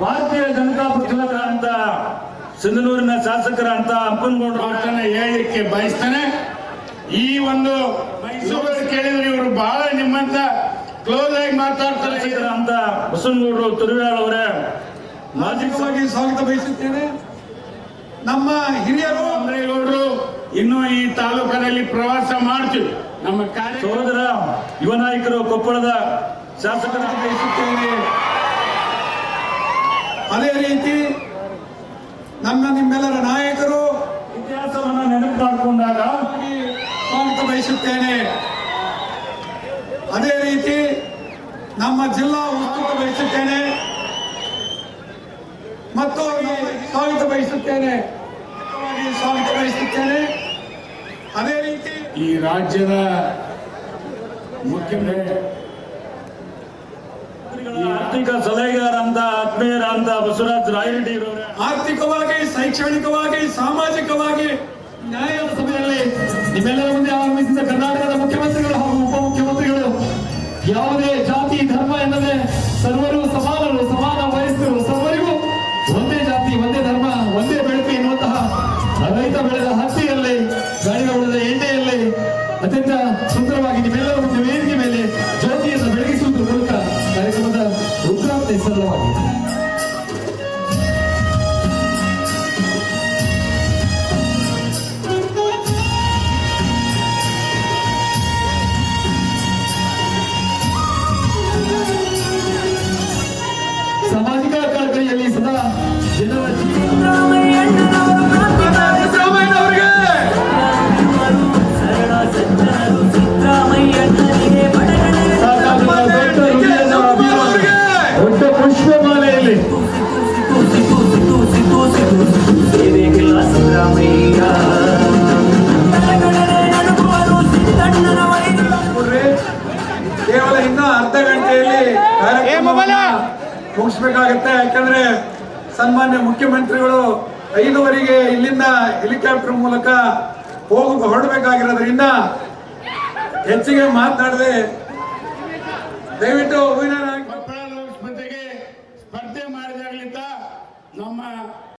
ಭಾರತೀಯ ಜನತಾ ಪಕ್ಷದ ಅಂತ ಸಿಂಧನೂರಿನ ಶಾಸಕರ ಅಂತ ಅಪ್ಪನಗೌಡರು ಮಾತನ್ನ ಹೇಳಲಿಕ್ಕೆ ಬಯಸ್ತಾನೆ. ಈ ಒಂದು ಮೈಸೂರು ಕೇಳಿದ್ರೆ ಇವರು ಬಹಳ ನಿಮ್ಮಂತ ಕ್ಲೋಸ್ ಆಗಿ ಮಾತಾಡ್ತಾರೆ. ಅಂತ ಬಸವನಗೌಡರು ತುರುವೇಳ್ ಅವರೇ ಮಾಜಿಕವಾಗಿ ಸ್ವಾಗತ ಬಯಸುತ್ತೇನೆ. ನಮ್ಮ ಹಿರಿಯರು ಅಮರೇಗೌಡರು ಇನ್ನು ಈ ತಾಲೂಕಿನಲ್ಲಿ ಪ್ರವಾಸ ಮಾಡ್ತೀವಿ. ನಮ್ಮ ಕಾರ್ಯ ಸಹೋದರ ಯುವ ನಾಯಕರು ಕೊಪ್ಪಳದ ಶಾಸಕರ ಬಯಸುತ್ತೇನೆ. ಅದೇ ರೀತಿ ನಮ್ಮ ನಿಮ್ಮೆಲ್ಲರ ನಾಯಕರು ಇತಿಹಾಸವನ್ನು ನೆನಪು ಮಾಡಿಕೊಂಡಾಗ ಸ್ವಾಗತ ಬಯಸುತ್ತೇನೆ. ಅದೇ ರೀತಿ ನಮ್ಮ ಜಿಲ್ಲಾ ಉತ್ಸವ ಬಯಸುತ್ತೇನೆ. ಮತ್ತು ಸ್ವಾಗತ ಬಯಸುತ್ತೇನೆ. ಸ್ವಾಗತ ಬಯಸುತ್ತೇನೆ. ಅದೇ ರೀತಿ ಈ ರಾಜ್ಯದ ಮುಖ್ಯಮಂತ್ರಿ ಆರ್ಥಿಕ ಸಲಹೆಗಾರ ಅಂತ ಆತ್ಮೀಯರ ಅಂತ ಬಸವರಾಜ್ ರಾಯರೆಡ್ಡಿ ಆರ್ಥಿಕವಾಗಿ, ಶೈಕ್ಷಣಿಕವಾಗಿ, ಸಾಮಾಜಿಕವಾಗಿ, ನ್ಯಾಯದ ಸಭೆಯಲ್ಲಿ ನಿಮ್ಮೆಲ್ಲರ ಮುಂದೆ ಆಗಮಿಸಿದ ಕರ್ನಾಟಕದ ಮುಖ್ಯಮಂತ್ರಿಗಳು ಹಾಗೂ ಉಪಮುಖ್ಯಮಂತ್ರಿಗಳು, ಯಾವುದೇ ಜಾತಿ, ಧರ್ಮ ಎನ್ನದೆ ಸರ್ವರು ಸಮಾನರು, ಸಮಾನ ವಯಸ್ಸು ಸರ್ವರಿಗೂ ಒಂದೇ ಜಾತಿ, ಒಂದೇ ಧರ್ಮ, ಒಂದೇ ಬೆಳಕು ಎನ್ನುವಂತಹ ರೈತ ಬೆಳೆದ ಹತ್ತಿಯಲ್ಲಿ ಗಾಳಿಗ ಉಳಿದ ಎಣ್ಣೆಯಲ್ಲಿ ಅತ್ಯಂತ ಸುಂದರವಾಗಿ ನಿಮ್ಮೆಲ್ಲರ ಮುಂದೆ ವೇದಿಕೆ ಮೇಲೆ ಜ್ಯೋತಿಯನ್ನು ಬೆಳಗಿಸುವುದರ ಮೂಲಕ ಕಾರ್ಯಕ್ರಮದ ಉದ್ಘಾಟನೆ ಸರಳವಾಗಿದೆ. ಕೇವಲ ಇನ್ನ ಅರ್ಧ ಗಂಟೆಯಲ್ಲಿ ಮುಗಿಸ್ಬೇಕಾಗತ್ತೆ. ಯಾಕಂದ್ರೆ ಸನ್ಮಾನ್ಯ ಮುಖ್ಯಮಂತ್ರಿಗಳು ಐದುವರೆಗೆ ಇಲ್ಲಿಂದ ಹೆಲಿಕಾಪ್ಟರ್ ಮೂಲಕ ಹೋಗ ಹೊರಡಬೇಕಾಗಿರೋದ್ರಿಂದ ಹೆಚ್ಚಿಗೆ ಮಾತನಾಡದೆ ದಯವಿಟ್ಟು 那么